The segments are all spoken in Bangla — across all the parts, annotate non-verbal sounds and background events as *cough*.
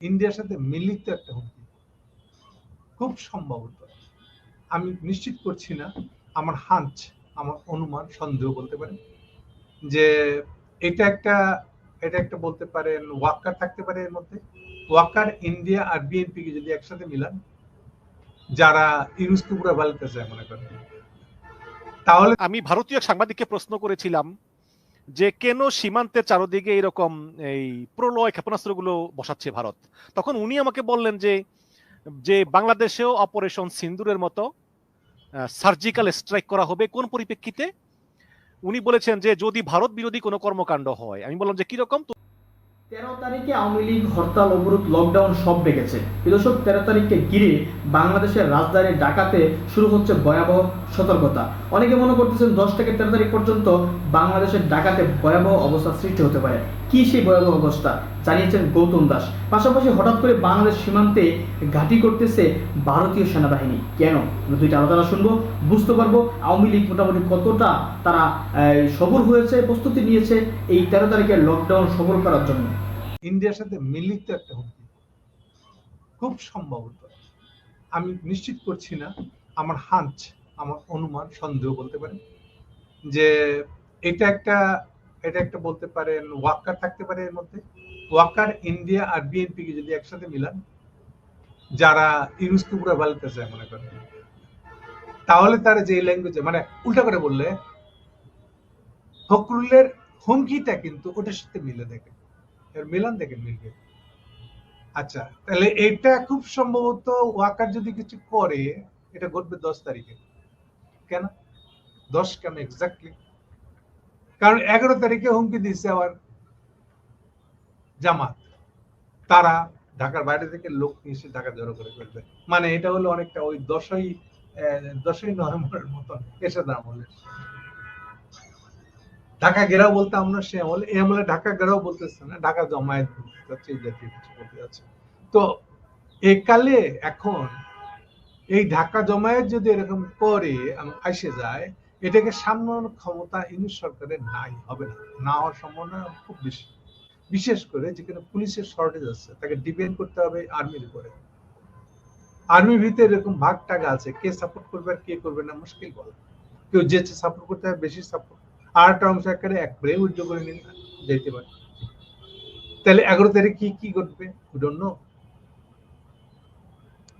ইন্ডিয়ার সাথে মিলিত একটা হুমকি। খুব সম্ভবত আমি নিশ্চিত করছি না, আমার হাঞ্চ, আমার অনুমান সন্দেহ বলতে পারেন যে এটা একটা এটা একটা বলতে পারেন ওয়াক্কার থাকতে পারে এর মধ্যে। ওয়াক্কার, ইন্ডিয়া আর বিএনপি কে যদি একসাথে মিলান, যারা ইউনুসকে পুরো ভালতে চায় মনে করেন, তাহলে আমি ভারতীয় সাংবাদিককে প্রশ্ন করেছিলাম যে কেন সীমান্তের চারদিকে এরকম এই প্রলয় ক্ষেপণাস্ত্রগুলো বসাচ্ছে ভারত? তখন উনি আমাকে বললেন যে যে বাংলাদেশেও অপারেশন সিন্দুরের মতো সার্জিক্যাল স্ট্রাইক করা হবে কোন পরিপ্রেক্ষিতে? উনি বলেছেন যে, যদি ভারত বিরোধী কোনো কর্মকাণ্ড হয়, আমি বললাম যে, কীরকম? তেরো তারিখে আওয়ামী লীগ, হরতাল, অবরোধ লকডাউন সব ডেকেছে। বিদেশক তেরো তারিখকে ঘিরে বাংলাদেশের রাজধানী ঢাকাতে শুরু হচ্ছে ভয়াবহ সতর্কতা। অনেকে মনে করতেছেন দশ থেকে তেরো তারিখ পর্যন্ত বাংলাদেশের ঢাকাতে ভয়াবহ অবস্থা সৃষ্টি হতে পারে। কি সেই ভয়াবহ অবস্থা? জানিয়েছেন গৌতম দাস। পাশাপাশি হঠাৎ করে বাংলাদেশ সীমান্তে ঘাঁটি করতেছে ভারতীয় সেনাবাহিনী। কেন? আমরা দুইটা আলোচনা শুনব, বুঝতে পারব আওয়ামী লীগ মোটামুটি কতটা তারা সফল হয়েছে, প্রস্তুতি নিয়েছে এই তেরো তারিখে লকডাউন সবর করার জন্য। ইন্ডিয়ার সাথে মিলিত একটা হুমকি। খুব সম্ভবত। আমি নিশ্চিত করছি না, আমার হাঞ্চ, আমার অনুমান, সন্দেহ বলতে পারেন, যে এটা একটা এটা একটা বলতে পারেন ওয়াক্কার থাকতে পারে এর মধ্যে। ওয়াক্কার, ইন্ডিয়া আর বিএনপি কে যদি একসাথে মিলান, যারা ইউনুসকে পুরো চায় মনে করেন, তাহলে তারা যে ল্যাঙ্গুয়েজে মানে উল্টা করে বললে, ফখরুলের হুমকিটা কিন্তু ওটার সাথে মিলে দেখে এর মিলান দেখে মিলবে। আচ্ছা তাহলে এটা খুব সম্ভবত ওয়াকার যদি কিছু করে, এটা ঘটবে দশ তারিখে। কেন? দশ কেন? এক্স্যাক্টলি কারণ এগারো তারিখে হুমকি দিচ্ছে আবার জামাত। তারা ঢাকার বাইরে থেকে লোক নিয়ে ঢাকা জড়ো করে ফেলবে। মানে এটা হলো অনেকটা ওই দশই দশই নভেম্বরের মতন এরশাদ আমলের ঢাকা গেরাও বলতে আমরা সে আমলে, এই আমলে ঢাকা গেরাও বলতেছে না, ঢাকা জমায়েত যাচ্ছে, এই জাতীয় কিছু বলতে যাচ্ছে। তো একালে এখন এই ঢাকা জমায়েত যদি এরকম করে আইসে যায় এটাকে সামলানোর ক্ষমতা ইংলিশ সরকারের নাই, হবে না। না হওয়ার সম্ভাবনা খুব বেশি। বিশেষ করে যেখানে পুলিশের শর্টেজ আছে, তাকে ডিপেন্ড করতে হবে আর্মির উপরে। আর্মির ভিতরে এরকম ভাগ টাকা আছে, কে সাপোর্ট করবে আর কে করবে না, মুশকিল বলা। কেউ যে সাপোর্ট করতে হবে, বেশি সাপোর্ট আর একটা অংশ একেবারে একবারে উদ্যোগ করে নিন যেতে পারে। তাহলে এগারো তারিখ কি কি ঘটবে? ডোন্ট নো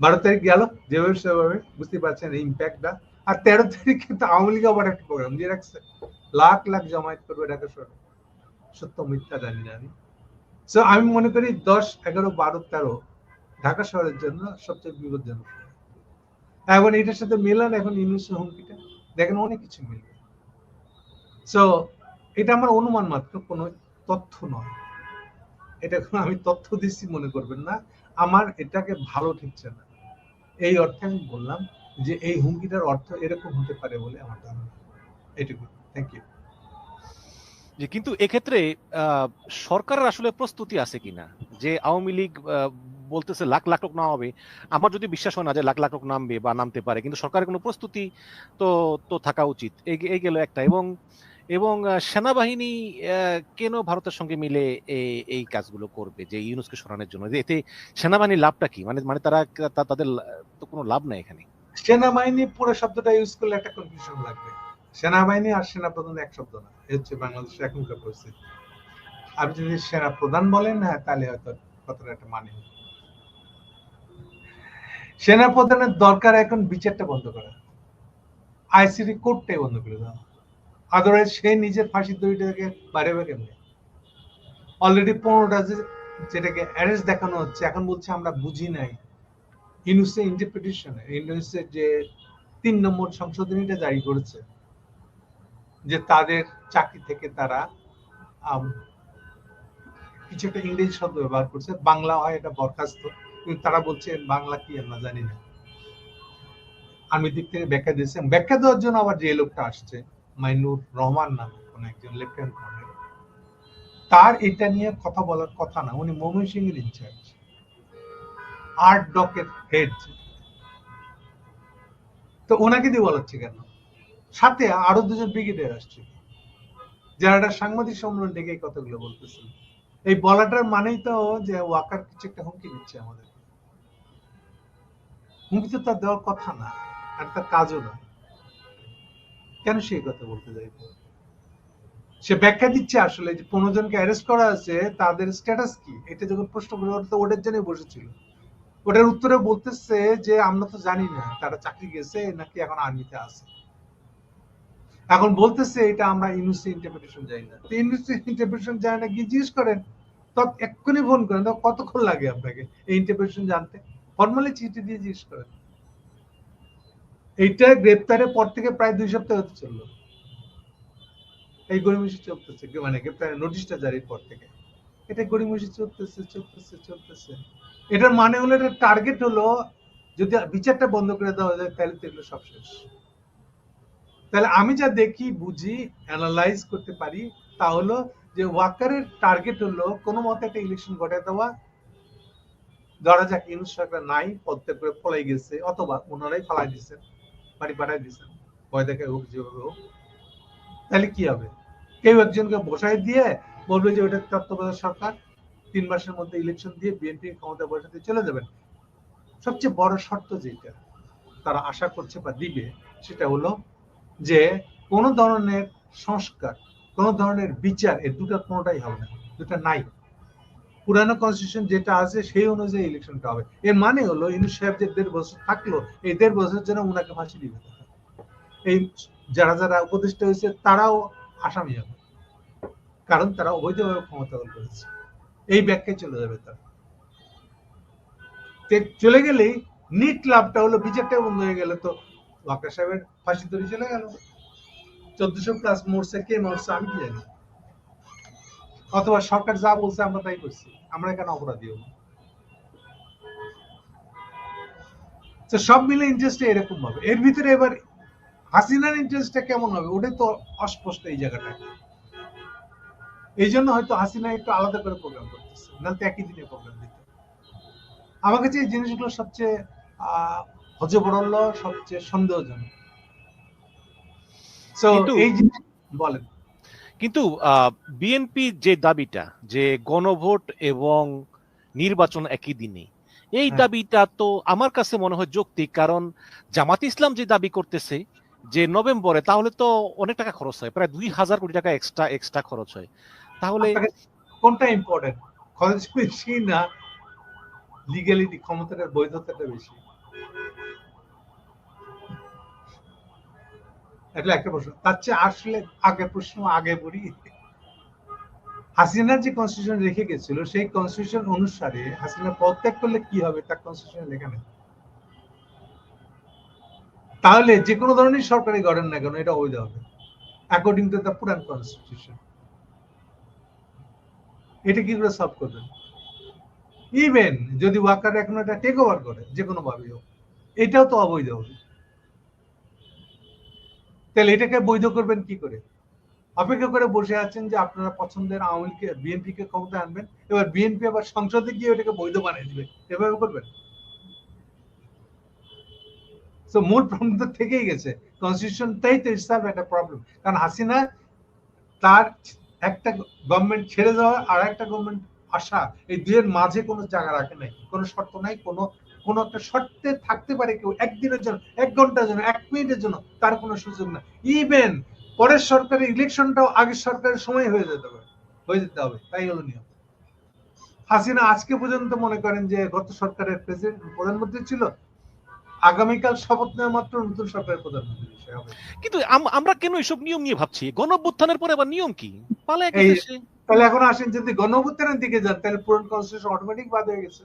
বারো তারিখ গেল, যেভাবে সেভাবে বুঝতে পারছেন ইম্প্যাক্টটা আর তেরো তারিখ কিন্তু আওয়ামী লীগ আবার একটা প্রোগ্রাম দিয়ে রাখছে লাখ লাখ জমায়েত করবে ঢাকা শহরে সত্য। মিথ্যা জানি না আমি। সো আমি মনে করি দশ, এগারো, বারো, তেরো ঢাকা শহরের জন্য সবচেয়ে বিপজ্জনক এখন এটার সাথে মেলান, এখন ইউনুসের হুমকিটা, দেখেন অনেক কিছু মিলবে। সো এটা আমার অনুমান মাত্র, কোনো তথ্য নয়। এটা আমি তথ্য দিচ্ছি মনে করবেন না। আমার এটাকে ভালো ঠিকছে না। এই অর্থে আমি বললাম যে এই হুমকিটার অর্থ এরকম হতে পারে বলে আমার ধারণা। এটুকু। থ্যাংক ইউ যে কিন্তু এক্ষেত্রে সরকারের আসলে প্রস্তুতি আছে কিনা? যে আওয়ামী লীগ বলতেছে লাখ লাখ লোক নামাবে। আমার যদি বিশ্বাস হয় না যে লাখ লাখ লোক নামবে বা নামতে পারে, কিন্তু সরকারের কোনো প্রস্তুতি তো তো থাকা উচিত। এই গেল একটা। এবং এবং সেনাবাহিনী কেন ভারতের সঙ্গে মিলে এই কাজগুলো করবে যে ইউনুসকে সরানোর জন্য? এতে সেনাবাহিনীর লাভটা কি? মানে মানে তারা তাদের তো কোনো লাভ নাই এখানে। সেনাবাহিনী পুরো শব্দটা ইউজ করলে একটা কনফিউশন লাগবে। সেনাবাহিনী আর সেনা প্রধান এক শব্দ না। এ হচ্ছে বাংলাদেশের এখনকার পরিস্থিতি। আপনি যদি সেনা প্রধান বলেন হ্যাঁ তাহলে হয়তো কথাটা একটা মানে। সেনা প্রধানের দরকার এখন বিচারটা বন্ধ করা। আইসিডি কোর্টটাই বন্ধ করে দেওয়া। আদারওয়াইজ সে নিজের ফাঁসির দড়িটাকে বাড়াবে কেমনে? অলরেডি পনেরোটা যেটাকে অ্যারেস্ট দেখানো হচ্ছে, এখন বলছে আমরা বুঝি নাই। ইন্টারপ্রিটেশন যে তিন নম্বর জারি করেছে, যে তাদের চাকরি থেকে তারা কিছু একটা ইংরেজি শব্দ ব্যবহার করছে, বাংলা হয় এটা বরখাস্ত, কিন্তু তারা বলছে বাংলা কি আমরা জানি না। আমি দিক থেকে ব্যাখ্যা দিয়েছেন ব্যাখ্যা দেওয়ার জন্য আবার যে লোকটা আসছে, মাইনুর রহমান নামে কোন একজন লেফটেন্যান্ট তার এটা নিয়ে কথা বলার কথা না, উনি ময়মনসিং এর ইনচার্জ আর্ট ডকের হেড তো ওনাকে দিয়ে বলাচ্ছে কেন? সাথে আরও দুজন ব্রিগেডিয়ার আসছে। যারা একটা সাংবাদিক সম্মেলন ডেকে এই কথাগুলো বলতেছেন। এই বলাটার মানেই তো যে ওয়াকার কিছু একটা হুমকি দিচ্ছে আমাদের। হুমকি তো তার দেওয়ার কথা না, আর তার কাজও না। কেন সে কথা বলতে যাইবে সে ব্যাখ্যা দিচ্ছে আসলে যে পনেরো জনকে অ্যারেস্ট করা আছে, তাদের স্ট্যাটাস কি? এটা যখন প্রশ্ন করে তো ওটার জন্য বসেছিল। ওটার উত্তরে বলতেছে যে, আমরা তো জানি না তারা চাকরি গেছে নাকি এখন আর্মিতে আছে। এখন বলতেছে, এটা আমরা ইউনিভার্সিটি ইন্টারপ্রিটেশন যাই না। তো ইউনিভার্সিটি ইন্টারপ্রিটেশন যায় না, গিয়ে জিজ্ঞেস করেন তো এক্ষুনি ফোন করেন তো কতক্ষণ লাগে আপনাকে এই ইন্টারপ্রিটেশন জানতে? ফর্মালি চিঠি দিয়ে জিজ্ঞেস করেন। এইটা গ্রেপ্তারের পর থেকে প্রায় দুই সপ্তাহ হতে চলল। এই গড়িমসি চলতেছে মানে গ্রেপ্তারের নোটিশটা জারির পর থেকে। এটা গড়িমসি চলতেছে চলতেছে চলতেছে। এটার মানে হলো, এটার টার্গেট হলো যদি বিচারটা বন্ধ করে দেওয়া যায় তাহলে তো সব শেষ। তাহলে আমি যা দেখি, বুঝি অ্যানালাইজ করতে পারি, তা হলো যে ওয়াকারের টার্গেট হলো কোনো মতে একটা ইলেকশন ঘটায় দেওয়া। ধরা যাক সরকার নাই, পদত্যাগ করে পলাই গেছে, অথবা ওনারাই ফালাই দিচ্ছেন বাড়ি পাঠাই দিচ্ছেন ভয় দেখে হোক, যেভাবে হোক। তাহলে কি হবে? কেউ একজনকে বসাই দিয়ে বলবে যে ওটা তত্ত্বাবধায়ক সরকার তিন মাসের মধ্যে ইলেকশন দিয়ে বিএনপি ক্ষমতা বসাতে চলে যাবেন। সবচেয়ে বড় শর্ত যেটা তারা আশা করছে বা দিবে, সেটা হলো যে কোন ধরনের সংস্কার, কোন ধরনের বিচার এর দুটা কোনোটাই হবে না, দুটা নাই। পুরানো কনস্টিটিউশন যেটা আছে সেই অনুযায়ী ইলেকশনটা হবে। এর মানে হলো ইনু সাহেব যে দেড় বছর থাকল, এই দেড় বছরের জন্য উনাকে ফাঁসি দিবে। এই যারা যারা উপদেষ্টা হয়েছে তারাও আসামি হবে। কারণ তারা অবৈধভাবে ক্ষমতা করেছে। এই ব্যাখ্যায় চলে যাবে তারা। চলে গেলেই নিট লাভটা হলো বিচারটা বন্ধ হয়ে গেলে তো। ওয়াকা সাহেবের ফাঁসি ধরে চলে গেল। চোদ্দশো প্লাস মরছে কে মরছে আমি কি জানি? অথবা সরকার যা বলছে আমরা তাই করছি। আমরা কেন অপরাধী হব? তো সব মিলে ইন্টারেস্ট এরকম হবে। এর ভিতরে এবার হাসিনার ইন্টারেস্টটা কেমন হবে? ওটাই তো অস্পষ্ট এই জায়গাটা এই জন্য হয়তো হাসিনা একটু আলাদা করে প্রোগ্রাম করতেছে। নাহলে একই দিনে প্রোগ্রাম দিত। আমার কাছে এই জিনিসগুলো সবচেয়ে আহ হজবরল সবচেয়ে সন্দেহজনক। এই জিনিস বলেন। কিন্তু বিএনপি যে দাবিটা যে গণভোট এবং নির্বাচন একই দিনে এই হ্যাঁ। দাবিটা তো আমার কাছে মনে হয় যৌক্তিক কারণ জামাত ইসলাম যে দাবি করতেছে যে নভেম্বরে তাহলে তো অনেক টাকা খরচ হয় প্রায় দুই হাজার কোটি টাকা এক্সট্রা এক্সট্রা খরচ হয়। তাহলে কোনটা ইম্পর্টেন্ট খরচ বেশি না? লিগ্যালিটি ক্ষমতাটার বৈধতাটা বেশি? এটা একটা প্রশ্ন। তার চেয়ে আসলে আগে প্রশ্ন, আগে বলি হাসিনা যে কনস্টিটিউশন রেখে গেছিল, সেই কনস্টিটিউশন অনুসারে হাসিনা পদত্যাগ করলে কি হবে? তার কনস্টিটিউশন লেখা নেই। তাহলে যে কোনো ধরনের সরকারি গঠন না কেন, এটা অবৈধ হবে। অ্যাকর্ডিং টু দ্য পুরান কনস্টিটিউশন এটা কি করে সলভ করবেন? ইভেন যদি ওয়াকার এখন এটা টেক ওভার করে যে কোনো ভাবে হোক, এটাও তো অবৈধ। হবে তাহলে এটাকে বৈধ করবেন কি করে? অপেক্ষা করে বসে আছেন যে আপনারা পছন্দের আওয়ামী লীগকে বিএনপি কে ক্ষমতা আনবেন, এবার বিএনপি আবার সংসদে গিয়ে ওটাকে বৈধ বানিয়ে দিবে। এভাবে করবেন? তো মূল প্রবলেম তো থেকেই গেছে। কনস্টিটিউশনটাই তো ইটসেলফ একটা প্রবলেম কারণ হাসিনা তার একটা গভর্নমেন্ট ছেড়ে যাওয়া আর একটা গভর্নমেন্ট আসা, এই দুয়ের মাঝে কোনো জায়গা রাখে নাই। কোনো শর্ত নাই, কোনো কোনো একটা শর্তে থাকতে পারে কেউ, একদিনের জন্য, এক ঘণ্টার জন্য, এক মিনিটের জন্য, তার কোনো সুযোগ না ইভেন পরের সরকারের ইলেকশনটাও আগের সরকারের সময় হয়ে যেতে হবে, হয়ে যেতে হবে, তাই হলো নিয়ম। হাসিনা আজকে পর্যন্ত মনে করেন যে গত সরকারের প্রেসিডেন্ট প্রধানমন্ত্রী ছিল আগামীকাল শপথ নেওয়া মাত্র নতুন সরকারের প্রধানমন্ত্রী হবে। কিন্তু আমরা কেন এসব নিয়ম নিয়ে ভাবছি? গণঅভ্যুত্থানের পরে আবার নিয়ম কি? সে। তাহলে এখন আসেন যদি গণঅভ্যুত্থানের দিকে যান তাহলে পুরন কনস্টিটিউশন অটোমেটিক বাদ হয়ে গেছে।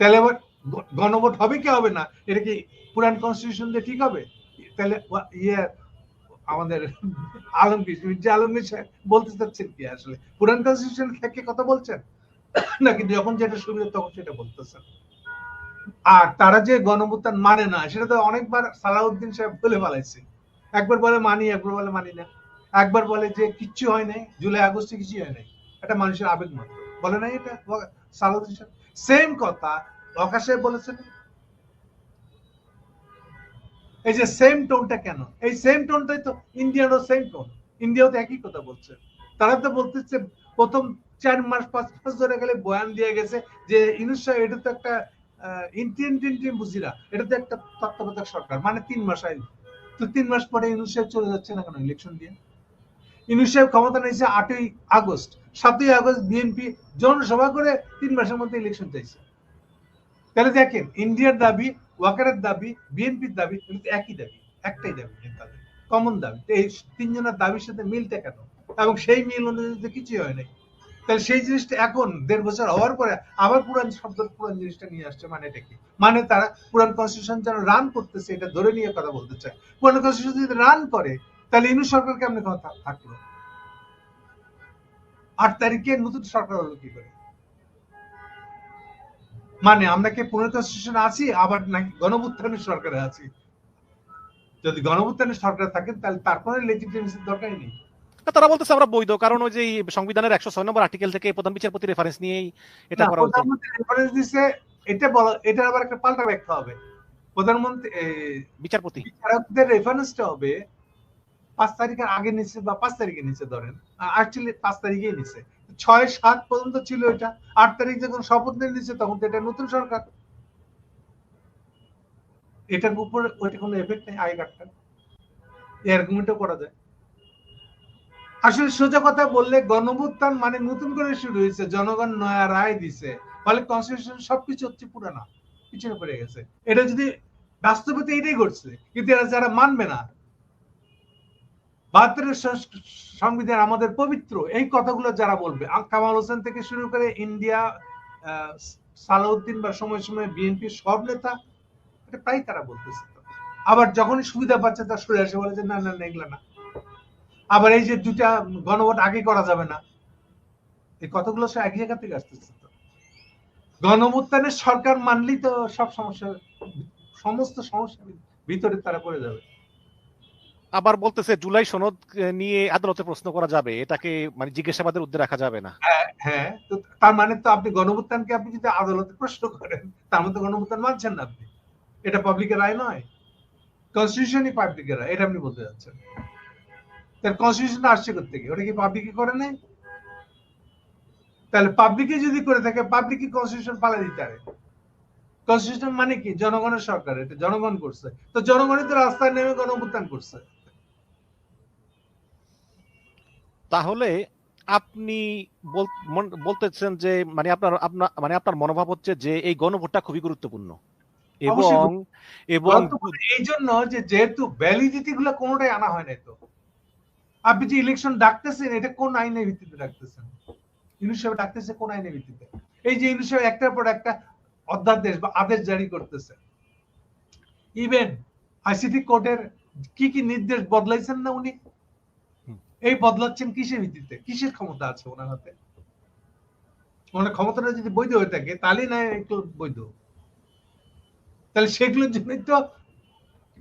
তাহলে আবার গণভোট হবে কি হবে না? এটা কি পুরান কনস্টিটিউশন দিয়ে ঠিক হবে? তাহলে ইয়ে আমাদের *laughs* আলমগীর মির্জা আলমগীর সাহেব বলতে চাচ্ছেন কি আসলে? পুরান কনস্টিটিউশন থেকে কথা বলছেন? *coughs* নাকি যখন যেটা সুবিধা তখন সেটা বলতেছেন? আর তারা যে গণভুত্থান মানে না, সেটা তো অনেকবার সালাউদ্দিন সাহেব বলে পালাইছে একবার বলে মানি, একবার বলে মানি না। একবার বলে যে কিচ্ছু হয় নাই, জুলাই, আগস্টে কিছু হয় নাই। এটা মানুষের আবেগ মাত্র। বলে নাই এটা? সালাউদ্দিন সাহেব? সেম কথা ওয়াকা সাহেব বলেছেন। এই যে সেম টোনটা কেন? এই সেম টোনটাই তো ইন্ডিয়ানও সেম টোন ইন্ডিয়াও তো একই কথা বলছে। তারা তো বলতেছে, প্রথম চার মাস, পাঁচ মাস ধরে গেলে বয়ান দিয়ে গেছে যে, ইনুস সাহেব, এটা তো একটা এটা তো একটা তত্ত্বাবধায়ক সরকার। মানে তিন মাস তো তিন মাস পরে চলে যাচ্ছে না কেন ইলেকশন দিয়ে? ক্ষমতা নিয়েছে আটই আগস্ট। সাতই আগস্ট বিএনপি জনসভা করে তিন মাসের মধ্যে ইলেকশন চাইছে তাহলে দেখেন, ইন্ডিয়ার দাবি, ওয়াকারের দাবি, বিএনপির দাবি, এগুলো তো একই দাবি। একটাই দাবি কমন দাবি। এই তিনজনের দাবির সাথে মিলটা কেন? এবং সেই মিল অনুযায়ী কিছুই হয় নাই। তাহলে সেই জিনিসটা এখন দেড় বছর হওয়ার পরে আবার পুরান শব্দ, পুরান জিনিসটা নিয়ে আসছে মানে এটা কি? মানে তারা পুরান কনস্টিটিউশন যেন রান করতেছে, এটা ধরে নিয়ে কথা বলতে চায়। পুরান কনস্টিটিউশন যদি রান করে, তাহলে ইনু সরকার কেমন কথা থাকল? আট তারিখে নতুন সরকার হলো কি করে? মানে আমরা কি পুনর কনস্টিটিউশন আছি, আবার নাকি গণভুত্থানের সরকারে আছি? যদি গণভুত্থানের সরকার থাকে তাহলে তারপরে লেজিটিমেসির দরকারই নেই। তারা বলতেছে আমরা বৈধ কারণ ওই যে সংবিধানের একশো ছয় নম্বর আর্টিকেল থেকে প্রধান বিচারপতি রেফারেন্স নিয়েই এটা করা হচ্ছে প্রধানমন্ত্রী রেফারেন্স দিছে এটা বলা এটার আবার একটা পাল্টা ব্যাখ্যা হবে। প্রধানমন্ত্রী বিচারপতি। বিচারকদের রেফারেন্সটা হবে পাঁচ তারিখের আগে নিচে বা পাঁচ তারিখে নিচে ধরেন অ্যাকচুয়ালি পাঁচ তারিখেই নিচে। ছয় সাত পর্যন্ত ছিল এটা আট তারিখ যখন শপথ নিয়ে নিচ্ছে তখন তো এটা নতুন সরকার। এটার উপর ওইটা কোনো এফেক্ট নেই আগেকারটা এই আর্গুমেন্টও করা যায়। আসলে সোজা কথা বললে গণভুত্থান মানে নতুন করে শুরু হয়েছে, জনগণ নয়া রায় দিছে। ফলে কনস্টিটিউশন সবকিছু হচ্ছে পুরানা, পিছনে পড়ে গেছে। এটা যদি বাস্তবতা এটাই ঘটছে, কিন্তু এরা যারা মানবে না, বাহাত্তরের সংবিধান আমাদের পবিত্র, এই কথাগুলো যারা বলবে কামাল হোসেন থেকে শুরু করে ইন্ডিয়া সালাউদ্দিন বা সময় সময় বিএনপি সব নেতা, এটা প্রায় তারা বলতেছে। আবার যখনই সুবিধা পাচ্ছে তার সরে আসে, বলে যে না না, এগুলা না। আবার এই যে দুটা গণভোট আগে করা যাবে না এই কথাগুলো সব এক জায়গা থেকে আসতেছে তো। গণভোত্থানের সরকার মানলেই তো সব সমস্যা সমস্ত সমস্যার ভিতরে তারা পড়ে যাবে। আবার বলতেছে জুলাই সনদ নিয়ে আদালতে প্রশ্ন করা যাবে এটাকে মানে জিজ্ঞাসাবাদের ঊর্ধ্বে রাখা যাবে না। হ্যাঁ তো তার মানে তো আপনি গণভুত্থানকে আপনি যদি আদালতে প্রশ্ন করেন তার মধ্যে গণভুত্থান মানছেন না আপনি। এটা পাবলিকের রায় নয়। কনস্টিটিউশনই পাবলিকের রায় এটা আপনি বলতে যাচ্ছেন। তার কনস্টিটিউশন আসছে থেকে ওটা কি পাবলিকে করে নাই? তাহলে পাবলিকে যদি করে থাকে পাবলিকই কনস্টিটিউশন পালা দিতে পারে। কনস্টিটিউশন মানে কি? জনগণের সরকার এটা জনগণ করছে। তো জনগণই তো রাস্তায় নেমে করছে। তাহলে আপনি বলতেছেন যে মানে আপনার আপনার মানে আপনার মনোভাব হচ্ছে যে এই গণভোটটা খুবই গুরুত্বপূর্ণ। এবং এবং এই জন্য যে যেহেতু ভ্যালিডিটি গুলো কোনোটাই আনা হয় নাই তো। আপনি যে ইলেকশন ডাকতেছেন এটা কোন আইনের ভিত্তিতে ডাকতেছেন? ইউনিসেফ ডাকতেছে কোন আইনের ভিত্তিতে? এই যে ইউনিসেফ একটার পর একটা অধ্যাদেশ বা আদেশ জারি করতেছে। ইভেন আইসিটি কোর্টের কি কি নির্দেশ বদলাইছেন না উনি? এই বদলাচ্ছেন কিসের ভিত্তিতে? কিসের ক্ষমতা আছে ওনার হাতে? ওনার ক্ষমতাটা যদি বৈধ হয়ে থাকে তাহলেই না একটু বৈধ। তাহলে সেগুলোর জন্যই তো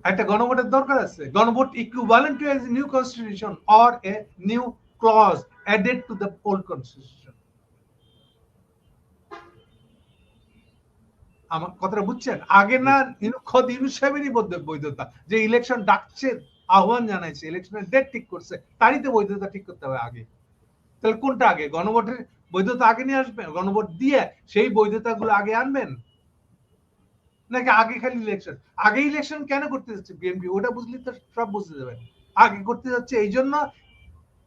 একটা গণভোটের দরকার আছে। গণভোট equivalent to a new constitution or a new clause added to the old constitution আমার কথাটা বুঝছেন? আগে না ইউনুস সাহেবেরই বৈধতা। যে ইলেকশন ডাকছে, আহ্বান জানাইছে ইলেকশনের ডেট ঠিক করছে, তারই তো বৈধতা ঠিক করতে হবে আগে। তাহলে কোনটা আগে? গণভোটের বৈধতা আগে নিয়ে আসবেন? গণভোট দিয়ে সেই বৈধতা গুলো আগে আনবেন? নাকি আগে খালি ইলেকশন আগে ইলেকশন কেন করতে যাচ্ছে বিএনপি ওটা বুঝলে তো, সব বুঝতে যাবেন আগে করতে যাচ্ছে এই জন্য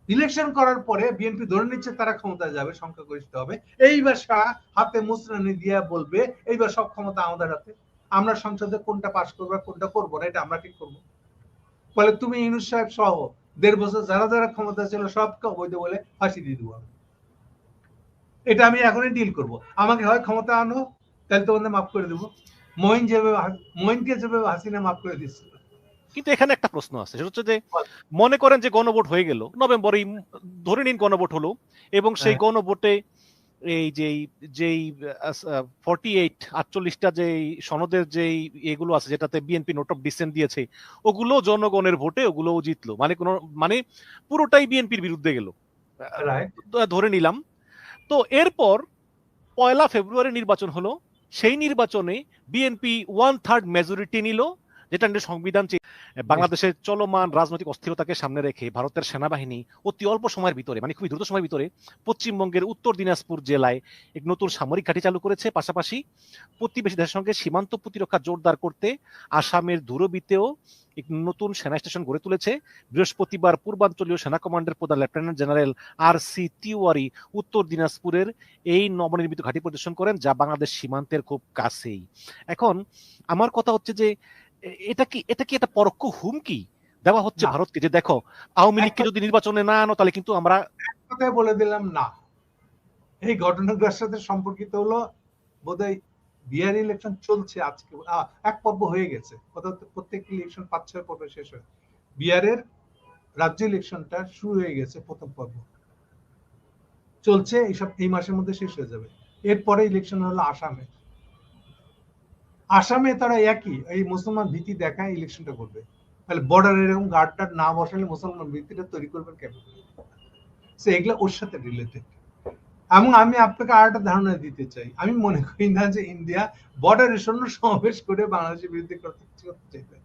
ইলেকশন করার পরে বিএনপি ধরে নিচ্ছে তারা ক্ষমতায় যাবে, সংখ্যাগরিষ্ঠ হবে। এইবার সারা হাতে মুসরানি দিয়ে বলবে, এইবার সব ক্ষমতা আমাদের হাতে। আমরা সংসদে কোনটা পাশ করব কোনটা করব না, এটা আমরা ঠিক করব। ফলে তুমি ইউনুস সাহেব সহ দেড় বছর যারা যারা ক্ষমতা ছিল সবকে অবৈধ বলে ফাঁসি দিয়ে দেবো এটা আমি এখনই ডিল করব। আমাকে হয় ক্ষমতা আনো, তাহলে তোমাদের মাফ করে দেবো। মহিন যেভাবে মহিনকে যেভাবে হাসিনা মাফ করে দিচ্ছিল কিন্তু এখানে একটা প্রশ্ন আছে সেটা হচ্ছে যে মনে করেন যে গণভোট হয়ে গেল নভেম্বরে ধরে নিন গণভোট হলো এবং সেই হ্যাঁ। গণভোটে এই যেই যেই ফর্টি এইট আটচল্লিশটা যে সনদের যেই এগুলো আছে যেটাতে বিএনপি নোট অফ ডিসেন্ট দিয়েছে ওগুলো জনগণের ভোটে ওগুলোও জিতলো। মানে কোনো মানে পুরোটাই বিএনপির বিরুদ্ধে গেল। ধরে নিলাম। তো এরপর পয়লা ফেব্রুয়ারি নির্বাচন হলো সেই নির্বাচনে বিএনপি ওয়ান থার্ড মেজরিটি নিল। যেটা নিয়ে সংবিধান বাংলাদেশের চলমান রাজনৈতিক অস্থিরতাকে সামনে রেখে ভারতের সেনাবাহিনী অতি অল্প সময়ের ভিতরে মানে খুবই দ্রুত সময়ের ভিতরে, পশ্চিমবঙ্গের উত্তর দিনাজপুর জেলায় এক নতুন সামরিক ঘাঁটি চালু করেছে। পাশাপাশি প্রতিবেশী দেশের সঙ্গে সীমান্ত প্রতিরক্ষা জোরদার করতে আসামের দূরবীতেও এক নতুন সেনা স্টেশন গড়ে তুলেছে। বৃহস্পতিবার পূর্বাঞ্চলীয় সেনা কমান্ডের প্রধান lieutenant general R C Tiwari উত্তর দিনাজপুরের এই নবনির্মিত ঘাঁটি পরিদর্শন করেন, যা বাংলাদেশ সীমান্তের খুব কাছেই। এখন আমার কথা হচ্ছে যে এটা কি এটা কি একটা পরোক্ষ হুমকি? দেওয়া হচ্ছে ভারতকে যে দেখো আওয়ামী লীগকে যদি নির্বাচনে না আনো তাহলে কিন্তু আমরা কথাই বলে দিলাম না। এই ঘটনাগুলোর সাথে সম্পর্কিত হলো বোধহয় বিহার ইলেকশন চলছে আজকে। এক পর্ব হয়ে গেছে। তো প্রত্যেক ইলেকশন পাঁচ ছয় পর্বে শেষ হয়। বিহারের রাজ্য ইলেকশনটা শুরু হয়ে গেছে প্রথম পর্ব। চলছে এইসব এই মাসের মধ্যে শেষ হয়ে যাবে। এরপরে ইলেকশন হলো আসামে। আসামে তারা একই, এই মুসলমান ভীতি দেখায় ইলেকশনটা করবে। তাহলে বর্ডার এরকম গার্ড টার্ড না বসালে মুসলমান ভীতিটা তৈরি করবেন কেন? সো এগুলো ওর সাথে রিলেটেড এবং আমি আপনাকে আর একটা ধারণা দিতে চাই। আমি মনে করি না যে ইন্ডিয়া বর্ডারের সৈন্য সমাবেশ করে বাংলাদেশের বিরুদ্ধে করতে চাইবে।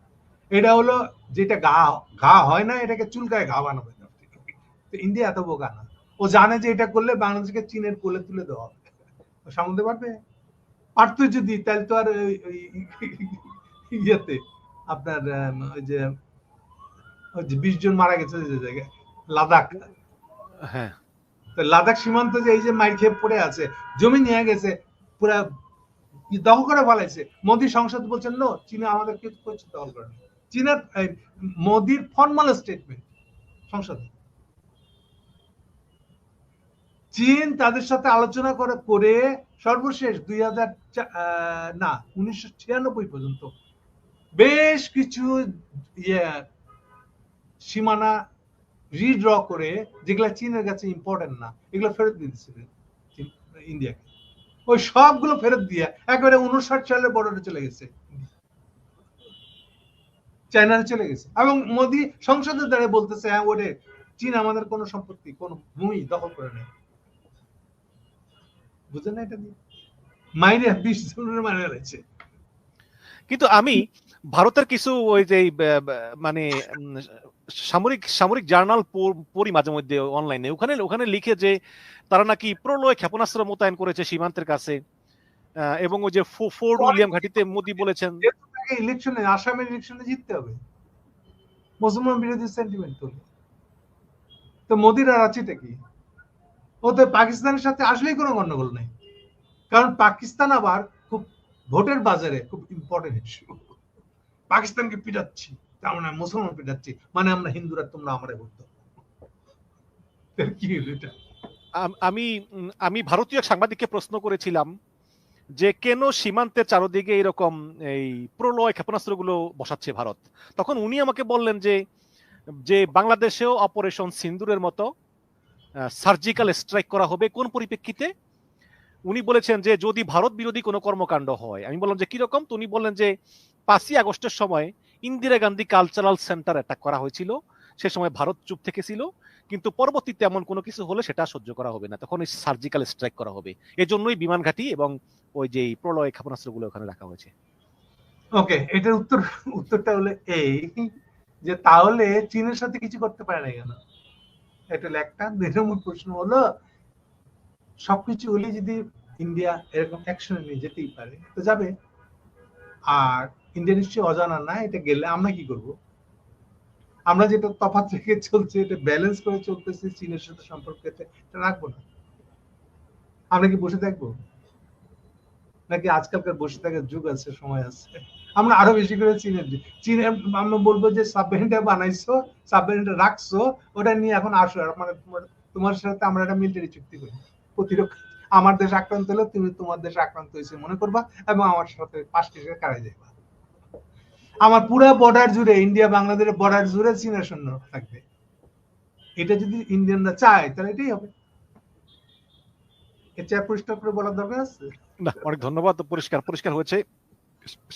এটা হলো যেটা গা ঘা হয় না, এটাকে চুলকায় ঘা বানাবে। তো ইন্ডিয়া এত বোকা না। ও জানে যে এটা করলে বাংলাদেশকে চীনের কোলে তুলে দেওয়া হবে। সামলাতে পারবে? পারতো যদি তাহলে তো আর ইয়েতে আপনার ওই যে ওই যে বিশ জন মারা গেছে যে জায়গায় লাদাখ। হ্যাঁ। তো লাদাখ সীমান্ত যে এই যে মাইর খেয়ে পড়ে আছে জমি নিয়ে গেছে পুরা দখল করে ফেলাইছে। মোদী সংসদ বলছেন নো চীনে আমাদের কিছু করছে দখল করে। চীনের মোদির ফর্মাল স্টেটমেন্ট সংসদে। চীন তাদের সাথে আলোচনা করে করে সর্বশেষ দুই হাজার না, উনিশশো ছিয়ানব্বই পর্যন্ত বেশ কিছু ইয়ে সীমানা রিড্র করে, যেগুলা চীনের কাছে ইম্পর্টেন্ট না, এগুলো ফেরত দিয়ে দিচ্ছিলেন ইন্ডিয়াকে। ওই সবগুলো ফেরত দিয়ে একবারে উনষাট সালের বর্ডারে চলে গেছে। চায়নাতে চলে গেছে। এবং মোদি সংসদের দ্বারা বলতেছে হ্যাঁ ওরে চীন আমাদের কোনো সম্পত্তি, কোনো ভূমি দখল করে নেয় না এটা দিয়ে? মাইরে বিশ জনের মারা রয়েছে কিন্তু আমি ভারতের কিছু ওই যে মানে সামরিক সামরিক জার্নাল পড়ি মাঝে মধ্যে অনলাইনে। ওখানে ওখানে লিখে যে তারা নাকি প্রলয় ক্ষেপণাস্ত্র মোতায়েন করেছে সীমান্তের কাছে এবং ওই যে ফো- ফোর্ট উইলিয়াম ঘাটিতে মোদি বলেছেন। ইলেকশনে আসামের ইলেকশনে জিততে হবে। মুসলমান বিরোধী সেন্টিমেন্ট তো মোদির আর আছেটা কি? ও তো পাকিস্তানের সাথে আসলেই কোনো গন্ডগোল নেই। কারণ পাকিস্তান আবার খুব ভোটের বাজারে খুব ইম্পর্টেন্ট ইস্যু পাকিস্তানকে পিটাচ্ছি, তার মানে মুসলমান পিটাচ্ছি মানে আমরা হিন্দুরা, তোমরা আমরা ভোট দাও। কি হলো এটা? আমি আমি ভারতীয় সাংবাদিককে প্রশ্ন করেছিলাম যে কেন সীমান্তের চারদিকে এরকম এই প্রলয় ক্ষেপণাস্ত্রগুলো বসাচ্ছে ভারত? তখন উনি আমাকে বললেন যে যে বাংলাদেশেও অপারেশন সিন্দুরের মতো সার্জিক্যাল স্ট্রাইক করা হবে। কোন পরিপ্রেক্ষিতে? উনি বলেছেন যে, যদি ভারত বিরোধী কোনো কর্মকাণ্ড হয়, আমি বললাম যে কীরকম তো উনি বললেন যে, পাঁচই আগস্টের সময় Indira Gandhi cultural centre attack করা হয়েছিল। সে সময় ভারত চুপ থেকেছিল। কিন্তু পরবর্তীতে এমন কোনো কিছু হলে সেটা সহ্য করা হবে না। তখন ওই সার্জিক্যাল স্ট্রাইক করা হবে। এজন্যই বিমান ঘাঁটি এবং ওই যে প্রলয় ক্ষেপণাস্ত্রগুলো ওখানে রাখা হয়েছে। ওকে, এটার উত্তর, উত্তরটা হলো এই, যে তাহলে চীনের সাথে কিছু করতে পারে না কেন? এটা একটা। দুই নম্বর প্রশ্ন হলো, সবকিছু হলে যদি ইন্ডিয়া এরকম অ্যাকশনে নিয়ে যেতেই পারে, তো যাবে। আর ইন্ডিয়া নিশ্চয়ই অজানা না, এটা গেলে আমরা কি করব? আমরা যেটা তফাৎ রেখে চলছে, এটা ব্যালেন্স করে চলতেছে, চীনের সাথে সম্পর্ক এটা রাখব না। আমরা কি বসে থাকব? নাকি আজকালকার বসে থাকার যুগ আছে, সময় আছে? আমরা আরও বেশি করে চীনের দিই। চীনে আমরা বলব যে সাবমেরিনটা বানাইছো সাবমেরিনটা রাখছো, ওটা নিয়ে এখন আসো। মানে তোমার সাথে আমরা একটা মিলিটারি চুক্তি করি। প্রতিরক্ষা আমার দেশ আক্রান্ত হলে তুমি তোমার দেশ আক্রান্ত হয়েছে মনে করবা এবং আমার সাথে পাঁচটি সাথে কারাই যাইবা। আমার পুরো বর্ডার জুড়ে ইন্ডিয়া বাংলাদেশের বর্ডার জুড়ে চীনের সৈন্য থাকবে। এটা যদি ইন্ডিয়ানরা চায়, তাহলে এটাই হবে। চেয়ে পরিষ্কার করে বলার দরকার আছে? না, অনেক ধন্যবাদ, পরিষ্কার পরিষ্কার হয়েছে।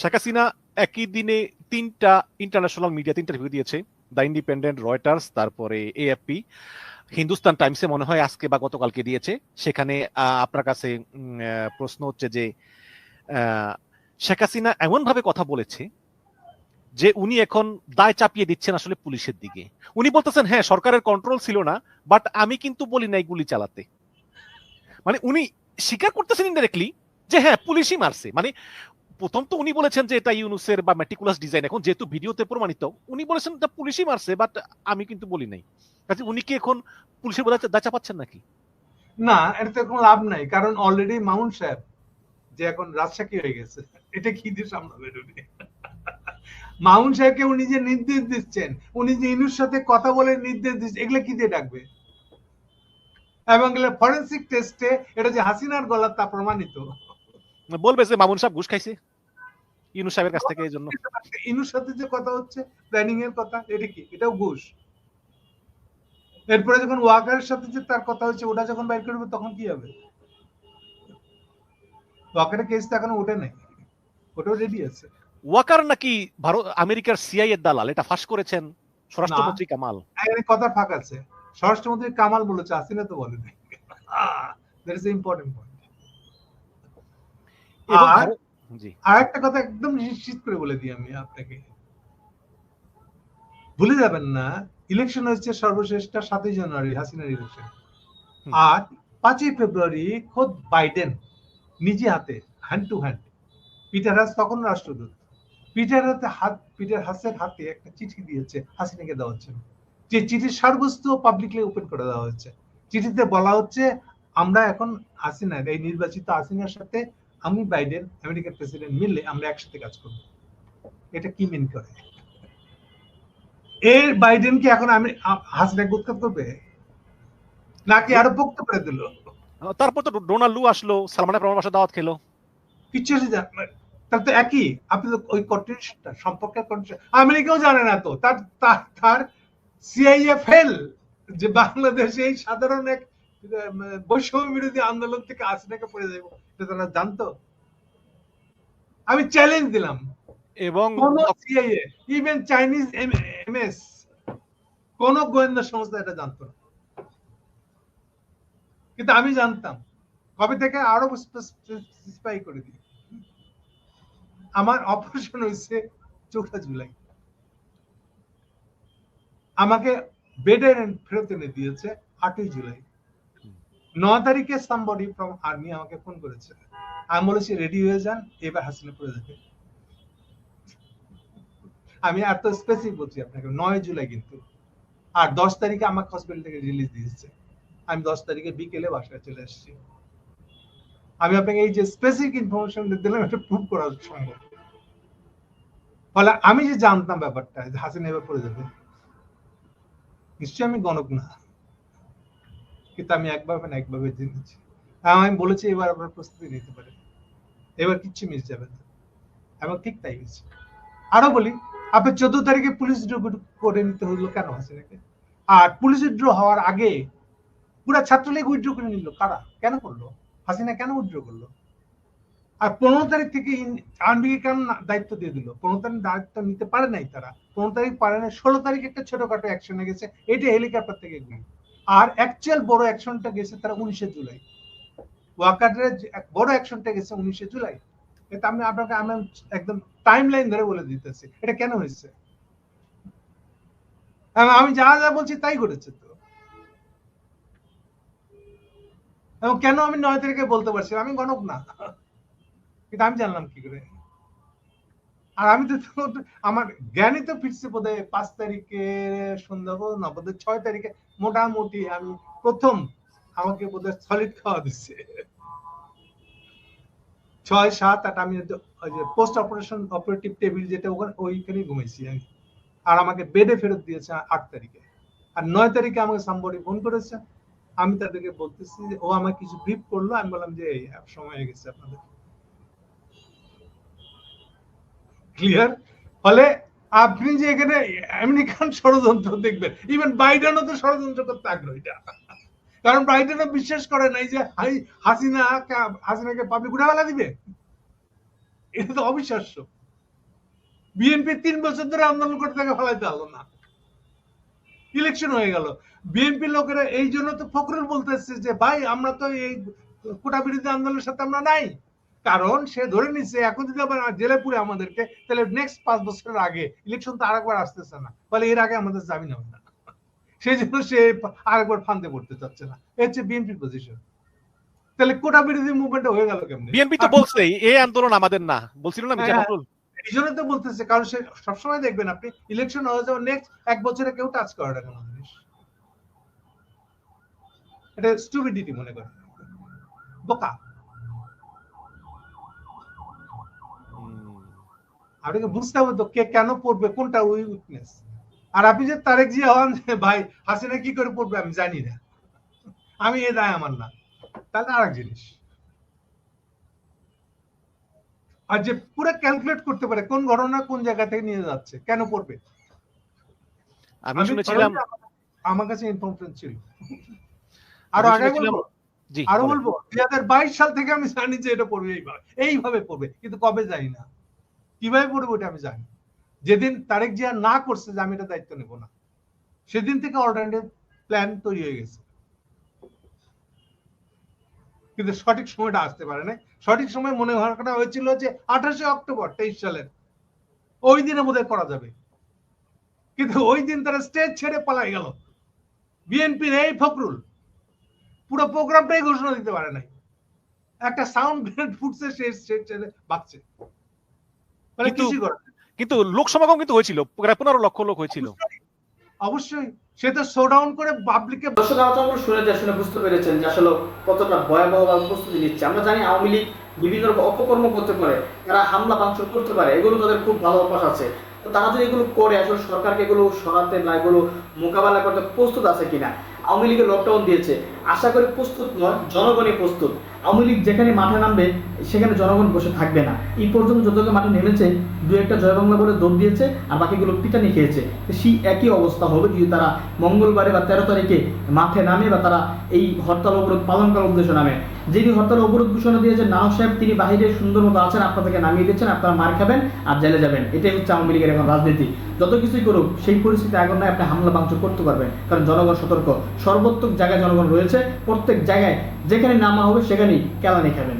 শেখ হাসিনা একই দিনে তিনটা ইন্টারন্যাশনাল মিডিয়াতে ইন্টারভিউ দিয়েছে। দ্য ইন্ডিপেন্ডেন্ট রয়টার্স তারপরে এএফপি হিন্দুস্তান টাইমসে মনে হয় আজকে বা গতকালকে দিয়েছে। সেখানে আপনার কাছে প্রশ্ন হচ্ছে যে শেখ হাসিনা এমন ভাবে কথা বলেছে যে উনি এখন দায় চাপিয়ে দিচ্ছেন আসলে পুলিশের দিকে। উনি বলতেছেন হ্যাঁ সরকারের কন্ট্রোল ছিল না বাট আমি কিন্তু বলি নাই গুলি চালাতে। মানে উনি স্বীকার করতেছেন ইনডাইরেক্টলি যে হ্যাঁ পুলিশই মারছে। মানে প্রথম তো উনি বলেছেন যে এটা ইউনুসের বা মেটিকুলাস ডিজাইন এখন যেহেতু ভিডিওতে প্রমাণিত, উনি বলেছেন এটা পুলিশই মারছে বাট আমি কিন্তু বলি নাই। কাজে উনি কি এখন পুলিশের বোধ দাচা পাচ্ছেন নাকি? না এটাতে কোনো লাভ নাই, কারণ অলরেডি মামুন সাহেব যে এখন রাজশাহী হয়ে গেছে, এটা কি দিয়ে সামলাবে উনি? মামুন সাহেবকে উনি যে নির্দেশ দিচ্ছেন, উনি যে ইনুর সাথে কথা বলে নির্দেশ দিচ্ছেন, এগুলো কি দিয়ে ডাকবে? এবং ফরেন্সিক টেস্টে এটা যে হাসিনার গলা তা প্রমাণিত। বলবে যে মামুন সাহেব ঘুষ খাইছে ইনু সাহেবের কাছ থেকে এই জন্য। ইনুর সাথে যে কথা হচ্ছে প্ল্যানিং এর কথা এটা কি? এটাও ঘুষ? এরপরে যখন ওয়াকারের সাথে যে তার কথা হচ্ছে ওটা যখন বাইর করবে তখন কি হবে? ওয়াকারের কেস তো এখনও ওঠে নাই। ওটাও রেডি আছে। ওয়াকার নাকি ভারত আমেরিকার সিআই এর দালাল এটা ফাঁস করেছেন স্বরাষ্ট্রমন্ত্রী কামাল। এখানে কথার ফাঁক আছে। স্বরাষ্ট্রমন্ত্রী কামাল বলেছে আসিনা তো বলেনি। দ্যাট ইজ ইম্পর্টেন্ট পয়েন্ট আর- আর একটা কথা একদম নিশ্চিত করে বলে দিই আমি আপনাকে। ভুলে যাবেন না ইলেকশন সর্বশেষটা সাতই জানুয়ারি হাসিনার ইলেকশন আর পাঁচই ফেব্রুয়ারি খোদ বাইডেন নিজে হাতে hand to hand Peter Haas তখন রাষ্ট্রদূত। পিটার হাতে হাত পিটার হাসের হাতে একটা চিঠি দিয়েছে হাসিনাকে দেওয়া হচ্ছে। যে চিঠির সারবস্তু পাবলিকলি ওপেন করে দেওয়া হচ্ছে চিঠিতে বলা হচ্ছে আমরা এখন হাসিনার এই নির্বাচিত হাসিনার সাথে আমি বাইডেন আমেরিকার প্রেসিডেন্ট মিললে আমরা একসাথে কাজ করব। এটা কি মিন করে? এর বাইডেন কি এখন আমি হাসিনাকে উৎখাত করবে? নাকি আরও পোক্ত করে দিল? তারপর তো ডোনাল্ড লু আসলো সালমানের প্রমাণ বাসা দাওয়াত খেলো। কিচ্ছু যা- তাহলে তো একই? আপনি তো ওই কন্টিনিউশনটা সম্পর্কের কন্টিনিউশন আমেরিকাও জানে না তো। তার তার তার সিআইএ ফেল যে বাংলাদেশে এই সাধারণ এক বৈষম্য বিরোধী আন্দোলন থেকে আসিনাকে পড়ে যাব। তারা জানতো? আমি চ্যালেঞ্জ দিলাম। এবং ইভেন চাইনিজ এমএস কোন গোয়েন্দা সংস্থা এটা জানতো না। কিন্তু আমি জানতাম। কবে থেকে আরও স্পাই করে দিই। আমার অপারেশন হয়েছে চৌঠা জুলাই। আমাকে বেডের ফেরত এনে দিয়েছে আটই জুলাই। ন তারিখে সামবডি ফ্রম আর্মি আমাকে ফোন করেছে। আমি বলেছি রেডি হয়ে যান, এবার হাসিনা পড়ে যাবে। আমি এত স্পেসিফিক বলছি আপনাকে, নয় জুলাই কিন্তু। আর দশ তারিখে আমাকে হসপিটাল থেকে রিলিজ দিয়েছে। আমি দশ তারিখে বিকেলে বাসায় চলে আসছি। আমি আপনাকে এই যে স্পেসিফিক ইনফরমেশন দিলাম, এটা প্রুভ করা সম্ভব। ফলে আমি যে জানতাম ব্যাপারটা হাসিনা এবার পড়ে যাবে, নিশ্চয়ই আমি গণক না। কিন্তু আমি একভাবে না একভাবে জেনেছি। আর আমি বলেছি এবার আপনার প্রস্তুতি নিতে পারে। এবার কিচ্ছু মিস যাবে না। এবং ঠিক তাই হয়েছে। আরও বলি, আপনি চোদ্দ তারিখে পুলিশ ড্র করে নিতে হলো কেন হাসিনাকে? আর পুলিশ উইথড্র হওয়ার আগে পুরা ছাত্রলীগ উইথড্র করে নিল কারা? কেন করল? হাসিনা কেন উইথড্র করল? আর পনেরো তারিখ থেকে আনবিকে কেন দায়িত্ব দিয়ে দিল? পনেরো তারিখ দায়িত্ব নিতে পারে নাই তারা। পনেরো তারিখ পারে না ষোলো তারিখ একটা ছোটখাটো অ্যাকশনে গেছে। এটা হেলিকপ্টার থেকে আর অ্যাকচুয়াল বড় অ্যাকশনটা গেছে তারা উনিশে জুলাই। ওয়াকারের বড় অ্যাকশনটা গেছে উনিশে জুলাই। এটা আমি আপনাকে, আমি একদম টাইম লাইন ধরে বলে দিতেছি। এটা কেন হয়েছে? আমি যা যা বলছি তাই ঘটেছে তো। কেন আমি নয় তারিখে বলতে পারছি আমি গণক না। কিন্তু আমি জানলাম কি করে? আর আমি তো আমার জ্ঞানই তো ফিরছে বোধ হয় পাঁচ তারিখে সন্ধ্যা না বোধ ছয় তারিখে। মোটামুটি আমি প্রথম আমাকে বোধ হয় সলিড খাওয়া দিচ্ছে ছয়, সাত, আট, আমি পোস্ট অপারেশন অপারেটিভ টেবিল যেটা ওখানে ওইখানে ঘুমাইছি আমি। আর আমাকে বেডে ফেরত দিয়েছে আট তারিখে। আর নয় তারিখে আমাকে সাম্বডি ফোন করেছে। আমি তাদেরকে বলতেছি ও আমাকে কিছু ব্রিফ করল। আমি বললাম যে সময় হয়ে গেছে আপনাদের। ক্লিয়ার ফলে আপনি যে এখানে আমেরিকান ষড়যন্ত্র দেখবেন ইভেন বাইডেনও তো ষড়যন্ত্র করতে আগ্রহী না। কারণ বাইডেনও বিশ্বাস করে নাই যে হাসিনা হাসিনাকে পাবলিক উঠে ফেলা দিবে। এটা তো অবিশ্বাস্য। বিএনপি তিন বছর ধরে আন্দোলন করতে তাকে ফেলাইতে হলো না। ইলেকশন হয়ে গেল। বিএনপি লোকেরা এই জন্য তো ফখরুল বলতেছে যে, ভাই, আমরা তো এই কোটা বিরোধী আন্দোলনের সাথে আমরা নাই। কারণ সে ধরে নিচ্ছে এখন যদি আবার জেলে পুরে আমাদেরকে তাহলে নেক্সট পাঁচ বছরের আগে ইলেকশন তো আরেকবার আসতেছে না। ফলে এর আগে আমাদের জামিন হবে না। সেই জন্য সে আরেকবার ফান্দে পড়তে চাচ্ছে না। এ হচ্ছে বিএনপির পজিশন তাহলে কোটা বিরোধী মুভমেন্ট হয়ে গেল কেমনি? বিএনপি তো বলছে এই আন্দোলন আমাদের না। বলছিল না হ্যাঁ, ফখরুল এই জন্য তো বলতেছে কারণ সে সবসময় দেখবেন আপনি ইলেকশন হয়ে যাওয়ার নেক্সট এক বছরে কেউ টাচ করে না কোনো জিনিস। এটা স্টুপিডিটি মনে করে বোকা। আপনাকে বুঝতে হবে তো কে কেন পড়বে কোনটা ওই উইকনেস আর আপনি যে তারেক জিয়া হন ভাই হাসিনা কি করে পড়বে আমি জানি না। আমি এ দায় আমার না। তাহলে আরেক জিনিস। আর যে পুরো ক্যালকুলেট করতে পারে কোন ঘটনা কোন জায়গা থেকে নিয়ে যাচ্ছে কেন পড়বে? আমি শুনেছিলাম আমার- কাছে ইনফরমেশন ছিল। আরও আগে বলব? জি আরও বলব দুই হাজার বাইশ সাল থেকে আমি জানি যে এটা পড়বে এইভাবে এইভাবে পড়বে কিন্তু কবে জানি না। কীভাবে পড়বে ওটা আমি জানি যেদিন তারেক জিয়া না করছে যে আমি এটা দায়িত্ব নেব না, সেদিন থেকে অল্টারনেটিভ প্ল্যান তৈরি হয়ে গেছে। কিন্তু সঠিক সময়টা আসতে পারে না সঠিক সময় মনে করা হয়েছিল যে আঠাশে অক্টোবর, তেইশ সালের। ওই দিনে বোধহয় করা যাবে। কিন্তু ওই দিন তারা স্টেজ ছেড়ে পালাই গেল। বিএনপির এই ফখরুল পুরো প্রোগ্রামটাই ঘোষণা দিতে পারে নাই। একটা সাউন্ড ফুটছে, সে বাঁচছে। মানে কিন্তু- কিছুই করে। কিন্তু লোক সমাগম কিন্তু হয়েছিল প্রায় পনেরো লক্ষ লোক হয়েছিল। অবশ্যই, সে তো শোডাউন করে পাবলিককে দর্শক আলোচনা শুনে যে শুনে বুঝতে পেরেছেন যে আসলে কতটা ভয়াবহ ভাবে প্রস্তুতি নিচ্ছে। আমরা জানি আওয়ামী লীগ বিভিন্ন রকম অপকর্ম করতে পারে তারা হামলা ভাঙচুর করতে পারে এগুলো তাদের খুব ভালো অভ্যাস আছে। তো তারা যদি এগুলো করে আসলে সরকারকে এগুলো সরাতে বা এগুলো মোকাবেলা করতে প্রস্তুত আছে কিনা? আওয়ামী লীগের লকডাউন দিয়েছে। আশা করি প্রস্তুত নয় জনগণই প্রস্তুত। আওয়ামী লীগ যেখানে মাঠে নামবে, সেখানে জনগণ বসে থাকবে না। এই পর্যন্ত যতগুলো মাঠে নেমেছে, দু একটা জয় বাংলা বলে দৌড় দিয়েছে, আর বাকিগুলো পিটানি খেয়েছে। সেই একই অবস্থা হবে যদি তারা মঙ্গলবারে বা তেরো তারিখে মাঠে নামে বা তারা এই হরতাল অবরোধ পালন করার উদ্দেশ্যে নামে। যিনি হরতাল অবরোধ ঘোষণা দিয়েছেন নাও সাহেব তিনি বাহিরে সুন্দর মতো আছেন আপনাদেরকে নামিয়ে দিচ্ছেন, আপনারা মার খাবেন আর জেলে যাবেন। এটাই হচ্ছে আওয়ামী লীগের এখন রাজনীতি। যত কিছুই করুক, সেই পরিস্থিতি আগুন নয় আপনি হামলা ভাঙচুর করতে পারবেন। কারণ জনগণ সতর্ক। সর্বোত্তক জায়গায় জনগণ রয়েছে, প্রত্যেক জায়গায় যেখানে নামা হবে, সেখানেই কেলানি খাবেন।